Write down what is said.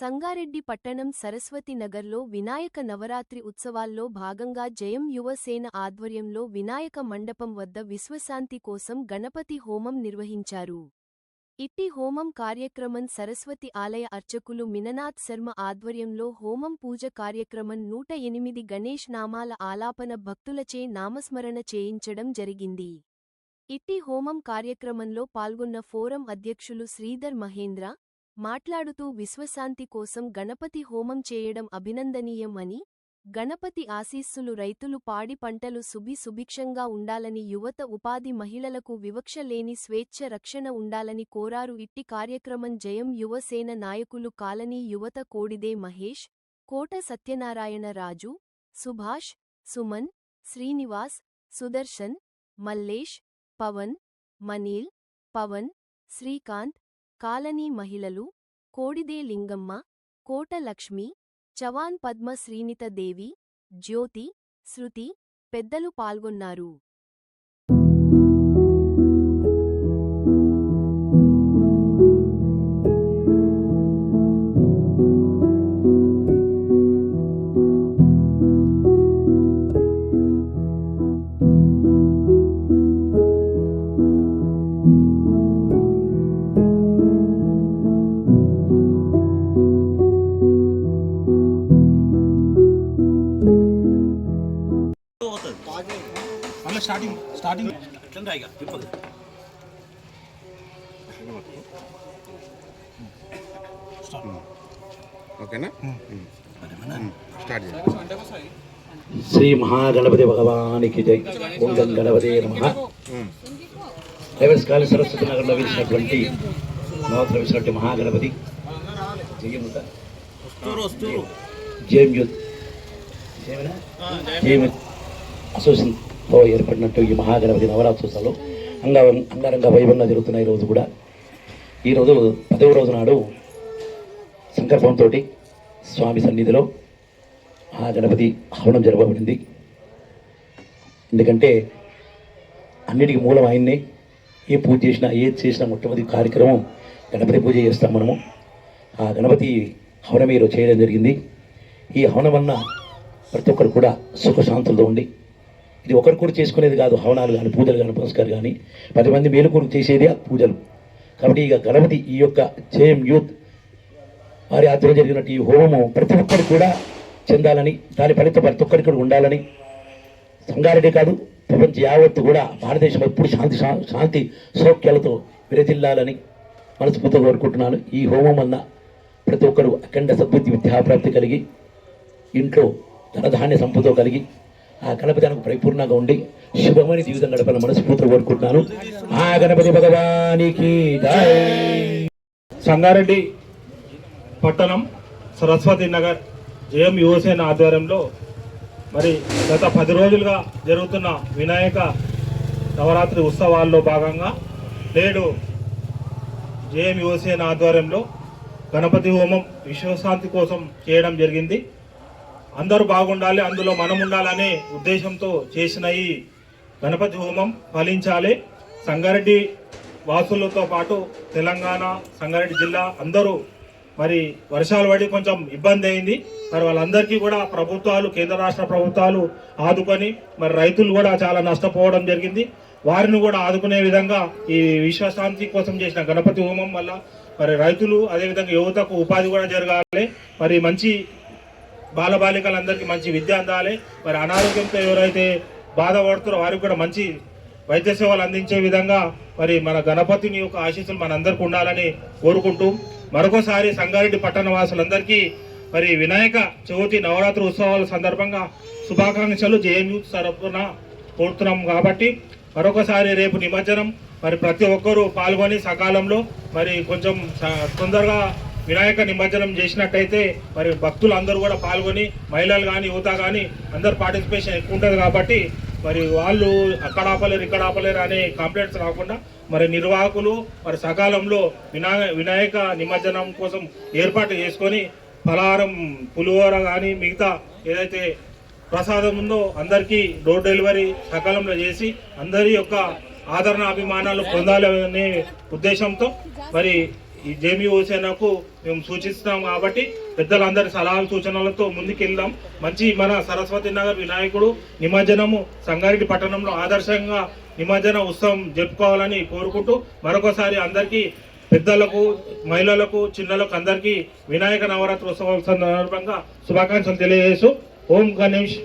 సంగారెడ్డి పట్టణం సరస్వతి నగర్లో వినాయక నవరాత్రి ఉత్సవాల్లో భాగంగా జయం యువసేన ఆధ్వర్యంలో వినాయక మండపం వద్ద విశ్వశాంతి కోసం గణపతి హోమం నిర్వహించారు. ఇట్టి హోమం కార్యక్రమం సరస్వతి ఆలయ అర్చకులు మిననాథ్ శర్మ ఆధ్వర్యంలో హోమం పూజ కార్యక్రమం నూట ఎనిమిది గణేష్ నామాల ఆలాపన భక్తులచే నామస్మరణ చేయించడం జరిగింది. ఇట్టి హోమం కార్యక్రమంలో పాల్గొన్న ఫోరం అధ్యక్షులు శ్రీధర్ మహేంద్ర మాట్లాడుతూ విశ్వశాంతి కోసం గణపతి హోమం చేయడం అభినందనీయం అని గణపతి ఆశీస్సులు రైతులు పాడి పంటలు సుభి సుభిక్షంగా ఉండాలని యువత ఉపాధి మహిళలకు వివక్ష లేని స్వేచ్ఛ రక్షణ ఉండాలని కోరారు. ఇట్టి కార్యక్రమం జయం యువసేన నాయకులు కాలనీ యువత కోడిదే మహేష్ కోట సత్యనారాయణ రాజు సుభాష్ సుమన్ శ్రీనివాస్ సుదర్శన్ మల్లేష్ పవన్ మనీల్ పవన్ శ్రీకాంత్ కాలనీ మహిళలు కోడిదే లింగమ్మ కోట లక్ష్మి చవాన్ పద్మ శ్రీనిత దేవి జ్యోతి శృతి పెద్దలు పాల్గొన్నారు. మళ్ళీ స్టార్టింగ్ స్టార్టింగ్ ఇక తిప్పదు ఓకేనా? స్టార్ట్ చేయండి. శ్రీ మహాగణపతి భగవానికి జై. ఓం గణపతి నమ. రైవర్స్ కాలేజ్ సరస్వతి నగర్లో వేసినటువంటి నూతన వేసినటువంటి మహాగణపతి. జయముత జేఎం యూత్ జేఎం అసోసియేషన్తో ఏర్పడినట్టు ఈ మహాగణపతి నవరాత్రోత్సవాలు అంగ అంగరంగ వైభవంగా జరుగుతున్నాయి ఈరోజు కూడా. ఈరోజు పదవ రోజు నాడు సంకల్పంతో స్వామి సన్నిధిలో ఆ గణపతి హవనం జరపబడింది. ఎందుకంటే అన్నిటికీ మూలం ఆయన్నే. ఏ పూజ చేసినా ఏది చేసినా మొట్టమొదటి కార్యక్రమం గణపతి పూజ చేస్తాం మనము. ఆ గణపతి హవనం ఈరోజు చేయడం జరిగింది. ఈ హవనం వలన ప్రతి ఒక్కరు కూడా సుఖశాంతులతో ఉండి ఇది ఒకరు కూడా చేసుకునేది కాదు. హవనాలు కానీ పూజలు కానీ పురస్కారాలు కానీ పది మంది మేలు కొరకు చేసేది ఆ పూజలు. కాబట్టి ఇక గణపతి ఈ యొక్క జేఎం యూత్ వారి ఆధ్వర్యం జరిగినట్టు ఈ హోమము ప్రతి ఒక్కరు కూడా చెందాలని దాని ఫలితం ప్రతి ఒక్కరికి కూడా ఉండాలని సంగారెడ్డి కాదు ప్రపంచ యావత్తు కూడా భారతదేశం ఎప్పుడు శాంతి శాంతి సౌఖ్యాలతో విరజిల్లాలని మనస్ఫూర్తిగా కోరుకుంటున్నాను. ఈ హోమం వల్ల ప్రతి ఒక్కరు అఖండ సద్బుద్ధి విద్యాప్రాప్తి కలిగి ఇంట్లో ధనధాన్య సంపదతో కలిగి ఆ గణపతి నాకు పరిపూర్ణంగా ఉండి శుభమని జీవితం గడపాలని మనస్ఫూర్తిగా కోరుకుంటున్నాను. ఆ గణపతి భగవానికి సంగారెడ్డి పట్టణం సరస్వతి నగర్ జయం యువసేన ఆధ్వర్యంలో మరి గత పది రోజులుగా జరుగుతున్న వినాయక నవరాత్రి ఉత్సవాల్లో భాగంగా నేడు జేఎం యువసేన ఆధ్వర్యంలో గణపతి హోమం విశ్వశాంతి కోసం చేయడం జరిగింది. అందరూ బాగుండాలి అందులో మనం ఉండాలనే ఉద్దేశంతో చేసిన ఈ గణపతి హోమం ఫలించాలి. సంగారెడ్డి వాసులతో పాటు తెలంగాణ సంగారెడ్డి జిల్లా అందరూ మరి వర్షాలు పడి కొంచెం ఇబ్బంది అయింది. మరి వాళ్ళందరికీ కూడా ప్రభుత్వాలు కేంద్ర రాష్ట్ర ప్రభుత్వాలు ఆదుకొని మరి రైతులు కూడా చాలా నష్టపోవడం జరిగింది. వారిని కూడా ఆదుకునే విధంగా ఈ విశ్వశాంతి కోసం చేసిన గణపతి హోమం వల్ల మరి రైతులు అదేవిధంగా యువతకు ఉపాధి కూడా జరగాలి. మరి మంచి బాలబాలికలందరికీ మంచి విద్య అందాలి. మరి అనారోగ్యంతో ఎవరైతే బాధపడుతారో వారికి కూడా మంచి వైద్య సేవలు అందించే విధంగా మరి మన గణపతిని యొక్క ఆశీస్సులు మనందరికీ ఉండాలని కోరుకుంటూ మరొకసారి సంగారెడ్డి పట్టణ వాసులందరికీ మరి వినాయక చవితి నవరాత్రి ఉత్సవాల సందర్భంగా శుభాకాంక్షలు. జేఎంయూ తరఫున కోరుతున్నాం కాబట్టి మరొకసారి రేపు నిమజ్జనం. మరి ప్రతి ఒక్కరూ పాల్గొని సకాలంలో మరి కొంచెం స- తొందరగా వినాయక నిమజ్జనం చేసినట్టయితే మరి భక్తులు అందరూ కూడా పాల్గొని మహిళలు కానీ యువత కానీ అందరు పార్టిసిపేషన్ ఎక్కువ ఉంటుంది కాబట్టి మరి వాళ్ళు అక్కడ ఆపలేరు ఇక్కడ ఆపలేరు అనే కంప్లైంట్స్ రాకుండా మరి నిర్వాహకులు మరి సకాలంలో వినా వినాయక నిమజ్జనం కోసం ఏర్పాటు చేసుకొని ఫలహారం పులిహోర కానీ మిగతా ఏదైతే ప్రసాదం ఉందో అందరికీ డోర్ డెలివరీ సకాలంలో చేసి అందరి యొక్క ఆదరణ అభిమానాలు పొందాలనే ఉద్దేశంతో మరి ఈ జేమీ ఓసేనకు మేము సూచిస్తాం కాబట్టి పెద్దలందరి సలహాలు సూచనలతో ముందుకెళ్దాం. మంచి మన సరస్వతి నగర్ వినాయకుడు నిమజ్జనము సంగారెడ్డి పట్టణంలో ఆదర్శంగా నిమజ్జన ఉత్సవం జరుపుకోవాలని కోరుకుంటూ మరొకసారి అందరికీ పెద్దలకు మహిళలకు చిన్నలకు అందరికీ వినాయక నవరాత్రి ఉత్సవం సందర్భంగా శుభాకాంక్షలు తెలియజేస్తూ ఓం గణేష్